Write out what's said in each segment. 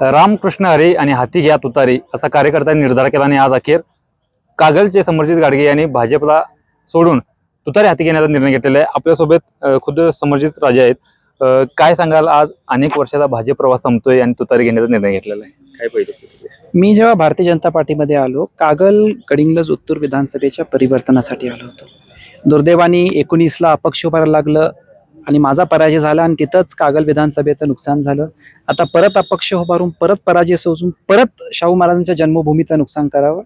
रामकृष्ण हरी आणि हाती घ्या तुतारी असा कार्यकर्त्यांनी निर्धार केला आणि आज अखेर कागलचे समर्जित गाडगे यांनी भाजपला सोडून तुतारी हाती घेण्याचा निर्णय घेतलेला आहे. आपल्यासोबत खुद्द समर्जित राजे आहेत. काय सांगाल आज? अनेक वर्षाचा भाजप प्रवास संपतोय आणि तुतारी घेण्याचा निर्णय घेतलेला आहे. काय पाहिजे मी जेव्हा भारतीय जनता पार्टीमध्ये आलो कागल कडिंगलज उत्तूर विधानसभेच्या परिवर्तनासाठी आलो होतो. दुर्दैवाने एकोणीसला अपक्ष उभारायला लागलं. आणि माझा पराजय झाला आणि तिथंच कागल विधानसभेचं नुकसान झालं. आता परत अपक्ष उभारून परत पराजय सोसून परत शाहू महाराजांच्या जन्मभूमीचं नुकसान करावं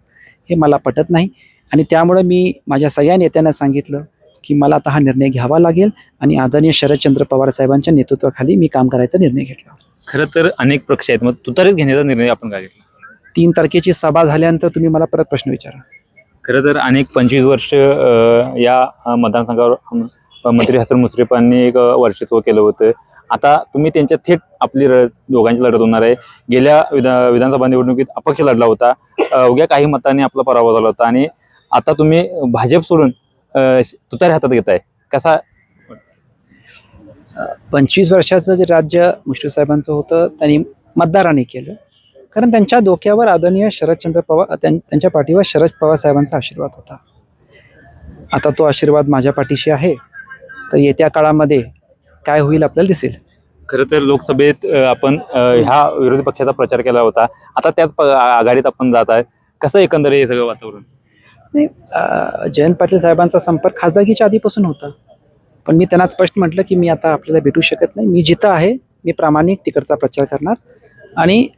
हे मला पटत नाही. आणि त्यामुळं मी माझ्या सगळ्या नेत्यांना सांगितलं की मला आता हा निर्णय घ्यावा लागेल आणि आदरणीय शरदचंद्र पवार साहेबांच्या नेतृत्वाखाली मी काम करायचा निर्णय घेतला. खरं तर अनेक पक्ष आहेत. मग तुतारीत घेण्याचा निर्णय आपण काय घेतला? तीन तारखेची सभा झाल्यानंतर तुम्ही मला परत प्रश्न विचारा. खरं तर अनेक पंचवीस वर्ष या मतदारसंघावर मंत्री हसन मुश्रीफांनी एक वर्चस्व केलं होतं. आता तुम्ही त्यांच्या थेट आपली र दोघांची लढत होणार आहे. गेल्या विधा विधानसभा निवडणुकीत अपक्ष लढला होता. अवघ्या काही मतांनी आपला पराभव झाला होता आणि आता तुम्ही भाजप सोडून तुतारे तुतारी हातात घेताय. कसा? पंचवीस वर्षाचं जे राज्य मुश्रीफ साहेबांचं होतं त्यांनी मतदारांनी केलं. कारण त्यांच्या डोक्यावर आदरणीय शरदचंद्र पवार त्यांच्या पाठीवर शरद पवार साहेबांचा आशीर्वाद होता. आता तो आशीर्वाद माझ्या पाठीशी आहे. तर येत्या काळामध्ये काय होईल आपल्याला दिसेल. खरं तर लोकसभेत आपण ह्या विरोधी पक्षाचा प्रचार केला होता. आता त्याच प- आघाडीत आपण जात आहे. कसं एकंदर हे सगळं वातावरण? नाही जयंत पाटील साहेबांचा संपर्क खासदारकीच्या आधीपासून होता. पण मी त्यांना स्पष्ट म्हटलं की मी आता आपल्याला भेटू शकत नाही. मी जिथं आहे मी प्रामाणिक तिकडचा प्रचार करणार. आणि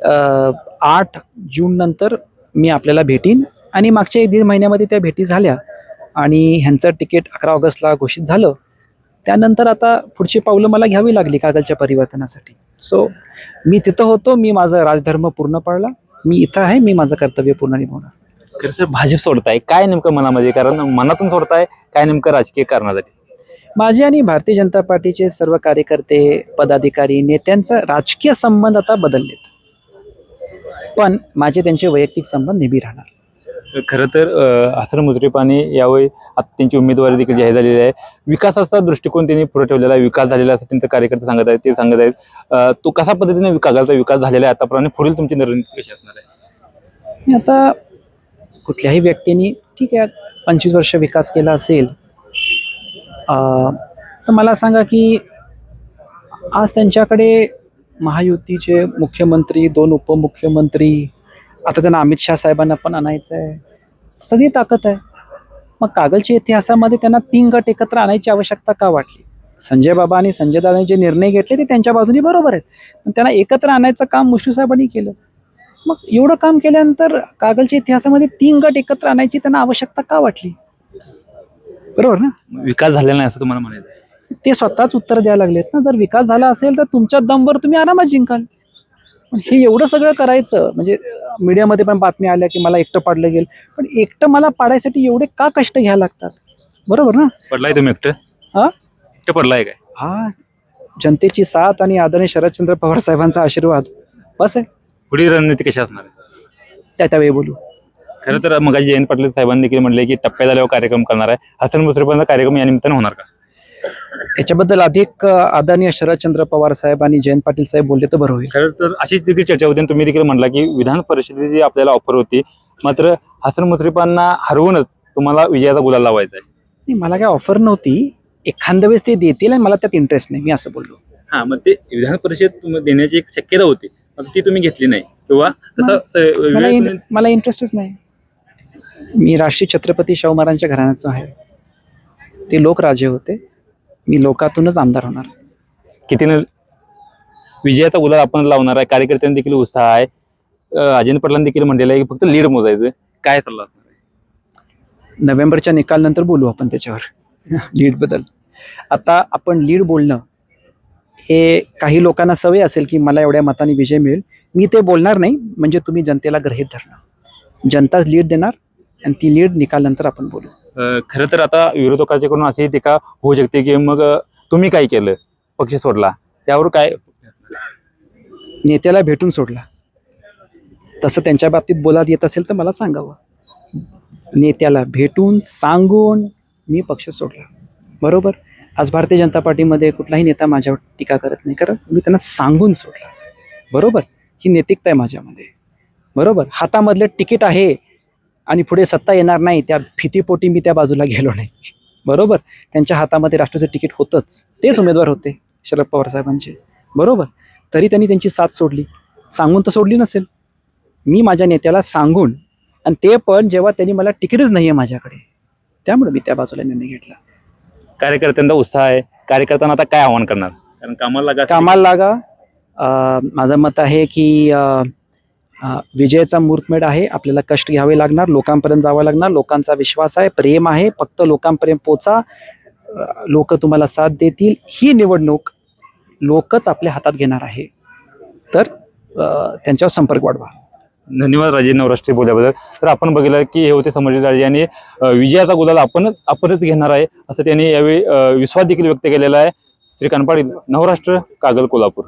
आठ जून नंतर मी आपल्याला भेटीन. आणि मागच्या एक दीड महिन्यामध्ये त्या भेटी झाल्या. आणि ह्यांचं तिकीट अकरा ऑगस्टला घोषित झालं. त्यानंतर आता पुढची पावलं मला घ्यावी लागली कागलच्या परिवर्तनासाठी. सो मी तिथं होतो मी माझा राजधर्म पूर्ण पाळला मी इथं आहे मी माझं कर्तव्य पूर्ण निभावणार. खरं तर भाजप सोडताय. काय नेमकं मनामध्ये? कारण मनातून सोडताय काय नेमकं राजकीय कारणासाठी? माझे आणि भारतीय जनता पार्टीचे सर्व कार्यकर्ते पदाधिकारी नेत्यांचा राजकीय संबंध आता बदललेत. पण माझे त्यांचे वैयक्तिक संबंध नेहमी राहणार. खरं तर हसन मुजरेपाने यावेळी आता त्यांची उमेदवारी देखील जाहीर झालेली आहे. विकासाचा दृष्टिकोन त्यांनी पुढे ठेवलेला आहे. विकास झालेला असं त्यांचे कार्यकर्ते सांगत आहेत ते सांगत आहेत. तो कसा पद्धतीने विकासाचा विकास झालेला आहे आताप्रमाणे पुढील तुमची रणनीती कशी असणार आहे? आता कुठल्याही व्यक्तीने ठीक आहे पंचवीस वर्ष विकास केला असेल तर मला सांगा की आज त्यांच्याकडे महायुतीचे मुख्यमंत्री दोन उपमुख्यमंत्री आता त्यांना अमित शहा साहेबांना पण आणायचं आहे. सगळी ताकद आहे. मग कागलच्या इतिहासामध्ये त्यांना तीन गट एकत्र आणायची आवश्यकता का वाटली? संजय बाबा आणि संजय दादांनी जे निर्णय घेतले ते त्यांच्या बाजूने बरोबर आहेत. पण त्यांना एकत्र आणायचं काम मुश्रीफ साहेबांनी केलं. मग एवढं काम केल्यानंतर कागलच्या इतिहासामध्ये तीन गट एकत्र आणायची त्यांना आवश्यकता का वाटली? बरोबर ना? विकास झालेला नाही असं तुम्हाला म्हणायचं. ते स्वतःच उत्तर द्यायला लागलेत ना. जर विकास झाला असेल तर तुमच्या दमवर तुम्ही आरामात जिंकाल. पण हे एवढं सगळं करायचं म्हणजे मीडियामध्ये पण बातम्या आल्या की मला एकटं पाडलं गेलं. पण एकटं मला पाडायसाठी एवढे का कष्ट घ्यायला लागतात? बरोबर ना? पडलाय तुम्ही एकटं? हा? एकटं पडलाय काय? हा. जनतेची साथ आणि आदरणीय शरदचंद्र पवार साहेबांचा आशीर्वाद. बस आहे. पुढील रणनीती कशी असणार आहे? त्या त्यावेळी बोलू. खरं तर मग जयंत पाटील साहेबांनी देखील म्हणले की टप्प्या झाल्यावर कार्यक्रम करणार आहे. हसन मुश्रीफांचा कार्यक्रम या निमित्तानं होणार का? याच्याबद्दल अधिक आदरणीय शरदचंद्र पवार साहेब आणि जयंत पाटील साहेब बोलले तर बरं होईल. खरं तर अशीच देखील चर्चा होती तुम्ही देखील म्हणला की विधान परिषदेची आपल्याला ऑफर होती मात्र हसन मुश्रीफांना हरवूनच तुम्हाला विजयाचा गुलाल लावायचा आहे. नाही मला काय ऑफर नव्हती. एखाद्या वेळेस ते देतील आणि मला त्यात इंटरेस्ट नाही. मी असं बोललो. हा मग ते विधान परिषद देण्याची एक शक्यता होती ती तुम्ही घेतली नाही. किंवा मला इंटरेस्टच नाही. मी राष्ट्रीय छत्रपती शाहू महाराजांच्या घराण्याचं आहे. ते लोकराजे होते. मी लोकातूनच आमदार होणार. कितीनं विजयाचा गुलाल आपण लावणार आहे. कार्यकर्त्यांना देखील उत्साह आहे. अं, पाटलांनी देखील म्हणलेलं आहे की फक्त लीड मोजायचं. काय सल्ला असणार आहे? नोव्हेंबरच्या निकालनंतर बोलू आपण त्याच्यावर. लीडबद्दल आता आपण लीड बोलणं हे काही लोकांना सवय असेल की मला एवढ्या मताने विजय मिळेल. मी ते बोलणार नाही म्हणजे तुम्ही जनतेला गृहीत धरणं. जनताच लीड देणार आणि ती लीड निकालनंतर आपण बोलू. खरं तर आता विरोधकाच्याकडून अशी टीका होऊ शकते की मग तुम्ही काय केलं? पक्ष सोडला. त्यावर काय? नेत्याला भेटून सोडला. तसं त्यांच्या बाबतीत बोलात येत असेल तर मला सांगावं. नेत्याला भेटून सांगून मी पक्ष सोडला. बरोबर? आज भारतीय जनता पार्टीमध्ये कुठलाही नेता माझ्यावर टीका करत नाही. कारण मी त्यांना सांगून सोडला. बरोबर? ही नैतिकता आहे माझ्यामध्ये. बरोबर? हातामधलं तिकीट आहे. आणि पुढे सत्ता येणार नाही त्या भीतीपोटी मी त्या बाजूला गेलो नाही. बरोबर? त्यांच्या हातामध्ये राष्ट्राचं तिकीट होतंच. तेच उमेदवार होते शरद पवार साहेबांचे. बरोबर? तरी त्यांनी त्यांची साथ सोडली. सांगून तर सोडली नसेल. मी माझ्या नेत्याला सांगून आणि ते पण जेव्हा त्यांनी मला तिकीटच नाही आहे माझ्याकडे त्यामुळे मी त्या बाजूला निर्णय घेतला. कार्यकर्त्यांचा उत्साह आहे. कार्यकर्त्यांना आता काय आव्हान करणार? कारण कामाला लागा. कामाला लागा. माझं मत आहे की विजयाचा मूर्तमेढ आहे. आपल्याला कष्ट घ्यावे लागणार लोकांपर्यंत जावं लागणार. लोकांचा विश्वास आहे प्रेम आहे. फक्त लोकांपर्यंत पोचा लोक तुम्हाला साथ देतील. ही निवडणूक लोकच आपल्या हातात घेणार आहे. तर त्यांच्यावर संपर्क वाढवा. धन्यवाद राजे नवराष्ट्रीय बोलल्याबद्दल तर आपण बघितलं की हे होते संभाजी राजे आणि विजयाचा गुलाल आपणच आपणच घेणार आहे असं त्यांनी यावेळी विश्वास देखील व्यक्त केलेला आहे. श्रीकांत पाटील नवराष्ट्र कागल कोल्हापूर.